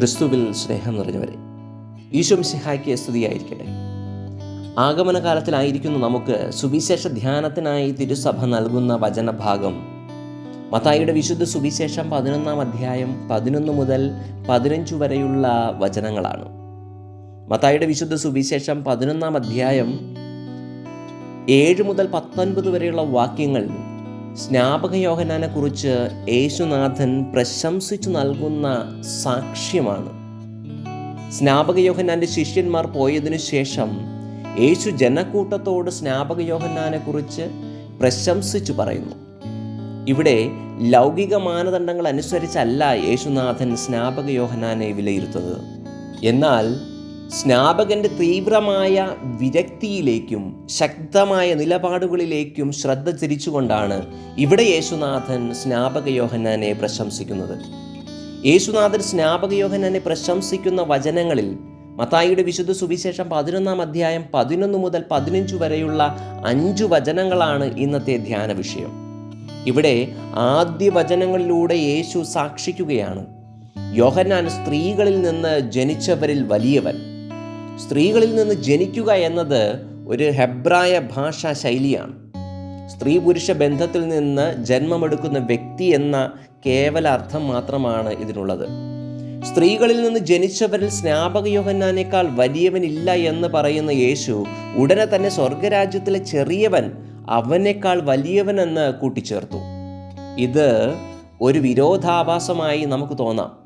ക്രിസ്തുവിൽ സ്നേഹം നിറഞ്ഞവരെ. ഈശോ സിഹായ്ക്ക് സ്തുതിയായിരിക്കട്ടെ. ആഗമന ആഗമനകാലത്തിലായിരിക്കുന്ന നമുക്ക് സുവിശേഷ ധ്യാനത്തിനായി തിരുസഭ നൽകുന്ന വചനഭാഗം. മത്തായിയുടെ വിശുദ്ധ സുവിശേഷം പതിനൊന്നാം അധ്യായം പതിനൊന്ന് മുതൽ പതിനഞ്ച് വരെയുള്ള വചനങ്ങളാണ്. മത്തായിയുടെ വിശുദ്ധ സുവിശേഷം പതിനൊന്നാം അധ്യായം ഏഴ് മുതൽ പത്തൊൻപത് വരെയുള്ള വാക്യങ്ങൾ സ്നാപക യോഹനാനെ കുറിച്ച് യേശുനാഥൻ പ്രശംസിച്ചു നൽകുന്ന സാക്ഷ്യമാണ്. സ്നാപക യോഹനാന്റെ ശിഷ്യന്മാർ പോയതിനു ശേഷം യേശു ജനക്കൂട്ടത്തോട് സ്നാപക യോഹന്നാനെ കുറിച്ച് പ്രശംസിച്ചു പറയുന്നു. ഇവിടെ ലൗകിക മാനദണ്ഡങ്ങൾ അനുസരിച്ചല്ല യേശുനാഥൻ സ്നാപക യോഹനാനെ വിലയിരുത്തത് എന്നാൽ സ്നാപകന്റെ തീവ്രമായ വിരക്തിയിലേക്കും ശക്തമായ നിലപാടുകളിലേക്കും ശ്രദ്ധ തിരിച്ചുകൊണ്ടാണ് ഇവിടെ യേശുനാഥൻ സ്നാപക യോഹന്നാനെ പ്രശംസിക്കുന്നത്. യേശുനാഥൻ സ്നാപക യോഹന്നാനെ പ്രശംസിക്കുന്ന വചനങ്ങളിൽ മത്തായിയുടെ വിശുദ്ധ സുവിശേഷം പതിനൊന്നാം അധ്യായം പതിനൊന്ന് മുതൽ പതിനഞ്ച് വരെയുള്ള അഞ്ചു വചനങ്ങളാണ് ഇന്നത്തെ ധ്യാന വിഷയം. ഇവിടെ ആദ്യ വചനങ്ങളിലൂടെ യേശു സാക്ഷിക്കുകയാണ്. യോഹന്നാൻ സ്ത്രീകളിൽ നിന്ന് ജനിച്ചവരിൽ വലിയവൻ. സ്ത്രീകളിൽ നിന്ന് ജനിക്കുക എന്നത് ഒരു ഹെബ്രായ ഭാഷാ ശൈലിയാണ്. സ്ത്രീ പുരുഷ ബന്ധത്തിൽ നിന്ന് ജന്മമെടുക്കുന്ന വ്യക്തി എന്ന കേവല അർത്ഥം മാത്രമാണ് ഇതിനുള്ളത്. സ്ത്രീകളിൽ നിന്ന് ജനിച്ചവരിൽ സ്നാപക യോഹന്നാനേക്കാൾ വലിയവനില്ല എന്ന് പറയുന്ന യേശു ഉടനെ തന്നെ സ്വർഗരാജ്യത്തിലെ ചെറിയവൻ അവനേക്കാൾ വലിയവനെന്ന് കൂട്ടിച്ചേർത്തു. ഇത് ഒരു വിരോധാഭാസമായി നമുക്ക് തോന്നാം.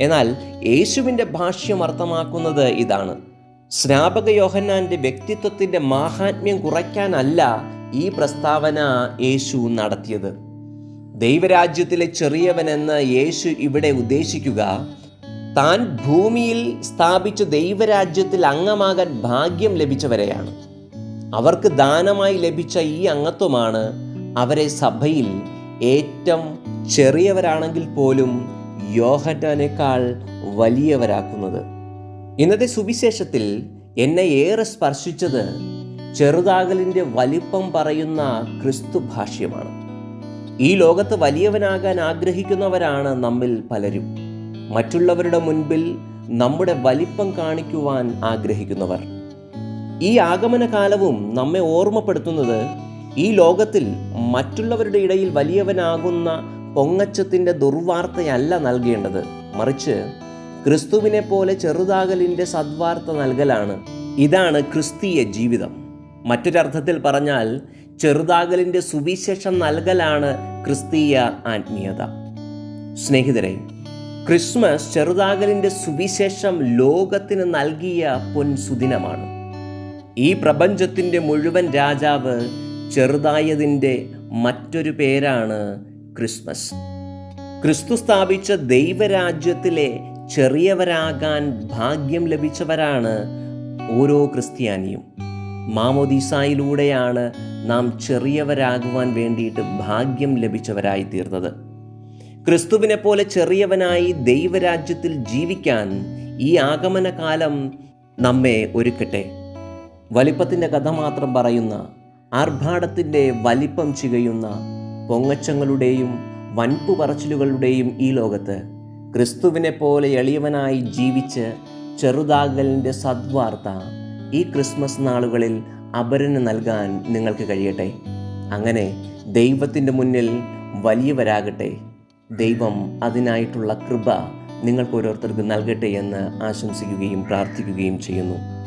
എന്നാൽ യേശുവിന്റെ ഭാഷ്യം അർത്ഥമാക്കുന്നത് ഇതാണ്. സ്നാപക യോഹന്നാന്റെ വ്യക്തിത്വത്തിന്റെ മാഹാത്മ്യം കുറയ്ക്കാനല്ല ഈ പ്രസ്താവന യേശു നടത്തിയത്. ദൈവരാജ്യത്തിലെ ചെറിയവനെന്ന് യേശു ഇവിടെ ഉദ്ദേശിക്കുക താൻ ഭൂമിയിൽ സ്ഥാപിച്ച ദൈവരാജ്യത്തിൽ അംഗമാകാൻ ഭാഗ്യം ലഭിച്ചവരെയാണ്. അവർക്ക് ദാനമായി ലഭിച്ച ഈ അംഗത്വമാണ് അവരെ സഭയിൽ ഏറ്റവും ചെറിയവരാണെങ്കിൽ പോലും യോഹറ്റാനേക്കാൾ വലിയവരാക്കുന്നത്. ഇന്നത്തെ സുവിശേഷത്തിൽ എന്നെ ഏറെ സ്പർശിച്ചത് ചെറുതാകലിന്റെ വലിപ്പം പറയുന്ന ക്രിസ്തു ഭാഷ്യമാണ്. ഈ ലോകത്ത് വലിയവനാകാൻ ആഗ്രഹിക്കുന്നവരാണ് നമ്മിൽ പലരും. മറ്റുള്ളവരുടെ മുൻപിൽ നമ്മുടെ വലിപ്പം കാണിക്കുവാൻ ആഗ്രഹിക്കുന്നവർ. ഈ ആഗമന കാലവും നമ്മെ ഓർമ്മപ്പെടുത്തുന്നത് ഈ ലോകത്തിൽ മറ്റുള്ളവരുടെ ഇടയിൽ വലിയവനാകുന്ന പൊങ്ങച്ചത്തിന്റെ ദുർവാർത്തയല്ല നൽകേണ്ടത്. മറിച്ച് ക്രിസ്തുവിനെ പോലെ ചെറുതാകലിന്റെ സദ്വാർത്ത നൽകലാണ്. ഇതാണ് ക്രിസ്തീയ ജീവിതം. മറ്റൊരർത്ഥത്തിൽ പറഞ്ഞാൽ ചെറുതാകലിന്റെ സുവിശേഷം നൽകലാണ് ക്രിസ്തീയ ആത്മീയത. സ്നേഹിതരെ ക്രിസ്മസ് ചെറുതാകലിന്റെ സുവിശേഷം ലോകത്തിന് നൽകിയ പൊൻസുദിനമാണ്. ഈ പ്രപഞ്ചത്തിന്റെ മുഴുവൻ രാജാവ് ചെറുതായതിന്റെ മറ്റൊരു പേരാണ് ക്രിസ്മസ്. ക്രിസ്തു സ്ഥാപിച്ച ദൈവരാജ്യത്തിലെ ചെറിയവരാകാൻ ഭാഗ്യം ലഭിച്ചവരാണ് ഓരോ ക്രിസ്ത്യാനിയും. മാമോദീസായിലൂടെയാണ് നാം ചെറിയവരാകുവാൻ വേണ്ടിയിട്ട് ഭാഗ്യം ലഭിച്ചവരായി തീർന്നത്. ക്രിസ്തുവിനെ പോലെ ചെറിയവനായി ദൈവരാജ്യത്തിൽ ജീവിക്കാൻ ഈ ആഗമനകാലം നമ്മെ ഒരുക്കട്ടെ. വലിപ്പത്തിന്റെ കഥ മാത്രം പറയുന്ന ആർഭാടത്തിന്റെ വലിപ്പം ചികയുന്ന പൊങ്ങച്ചങ്ങളുടെയും വൻപു പറച്ചിലുകളുടെയും ഈ ലോകത്ത് ക്രിസ്തുവിനെ പോലെ എളിയവനായി ജീവിച്ച് ചെറുതാകലിന്റെ സദ്വാർത്ത ഈ ക്രിസ്മസ് നാളുകളിൽ അപരന് നൽകാൻ നിങ്ങൾക്ക് കഴിയട്ടെ. അങ്ങനെ ദൈവത്തിന്റെ മുന്നിൽ വലിയവരാകട്ടെ. ദൈവം അതിനായിട്ടുള്ള കൃപ നിങ്ങൾക്ക് ഓരോരുത്തർക്ക് നൽകട്ടെ എന്ന് ആശംസിക്കുകയും പ്രാർത്ഥിക്കുകയും ചെയ്യുന്നു.